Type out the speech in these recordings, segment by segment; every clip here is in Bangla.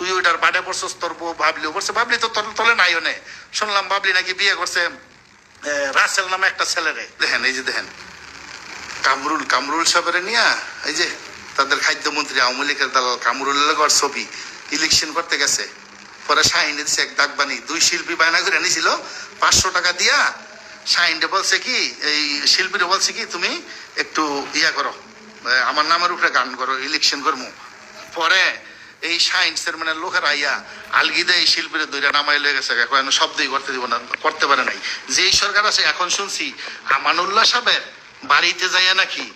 তুই ওইটার বাড়ে পড়ছস, তোর বউ ভাবলি বলছে ভাবলি তো তোর তলে নাই নে শুনলাম ভাবলি নাকি বিয়ে করছে রাসেল নামে একটা ছেলেরে। দেখেন, এই যে দেখেন। কামরুল কামরুল সাহেবের নিয়া, এই যে, তাদের খাদ্যমন্ত্রী আওয়ামী লীগের দালাল কামরুল লগর ছবি ইলেকশন করতে গেছে। পরে শাহিনে দিছে, এক দাগবানি দুই শিল্পী বায়না করে নিছিল, পাঁচশো টাকা দিয়া। শাহিনরে বলছে কি, এই শিল্পীরে বলছে কি, তুমি একটু ইয়া করো আমার নামের উপরে গান করো ইলেকশন করব পরে এই সায়েন্সের মানে লোকের আইয়া আলগিদে এই শিল্পীর দুইটা নামাই লয়ে গেছে। এখন শব্দই করতে দিব না, করতে পারে নাই। যে সরকার আছে, এখন শুনছি আমানুল্লাহ সাহেবের বাড়িতে যাইয়া নাকি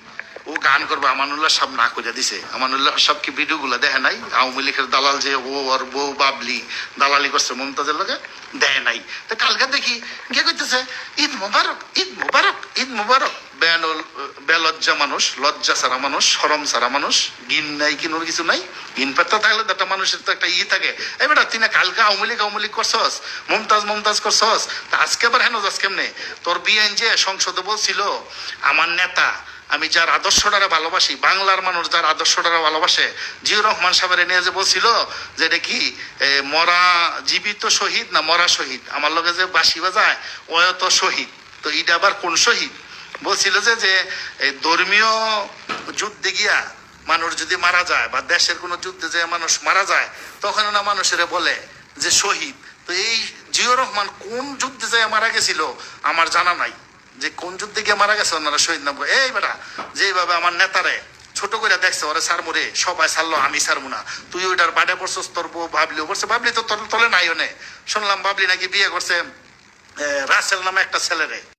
ও গান করবে, আমানুল্লাহ সাহেব না করে দিছে। আমানুল্লাহ সাহেব কি ভিডিও গুলা দেখে নাই? আওয়ামী লীগের দালাল যে ও, ওর বউ, বাবলি দালালি করছে মমতাজের লোকে দেয় নাই। তো কালকে দেখি, কে কইতেছে, ঈদ মোবারক ঈদ মোবারক ঈদ মোবারক। বেলজ্জা মানুষ, লজ্জা সারা মানুষ, সরম সারা মানুষ, গিন নাই কিনোর কিছু নাই। গিন পাত্তা থাকলে একটা মানুষের তো একটা ই থাকে। এই বেটা তুই না কালকে আওয়ামী লীগ আওয়ামী লীগ করছস? মমতাজ মমতাজ করছস? তা আজকে আবার হেন যাস কেমনে? তোর বিএন যে সংসদে বলছিল, আমার নেতা, আমি যার আদর্শ আদর্শটারে ভালোবাসি, বাংলার মানুষ যার আদর্শটারে ভালোবাসে। জিয়ুর রহমান সাহেবের নিয়ে যে বলছিল, যে এটা কি মরা জীবিত শহীদ না মরা শহীদ? আমার লগে যে বাসি বাজায় ও তো শহীদ। তো এটা আবার কোন শহীদ? বলছিল যে যে এই ধর্মীয় যুদ্ধে গিয়া মানুষ যদি মারা যায় বা দেশের কোনো যুদ্ধে যে মানুষ মারা যায়, তখন না মানুষের বলে যে শহীদ। তো এই জিয়ুর রহমান কোন যুদ্ধে যায় মারা গেছিল আমার জানা নাই। যে কোন যুদ্ধে গিয়ে মারা গেছে ওনারা শহীদ নাম এই বেটা, যেভাবে আমার নেতারে ছোট করে দেখছে, ওরা সার মরে সবাই সারলো আমি সারবো না। তুই ওইটার বাড়ে পড়ছস, তোর বউ ভাবলি বলছে ভাবলি তো তলে নাই নে শুনলাম ভাবলি নাকি বিয়ে করছে রাসেল নামে একটা ছেলেরে।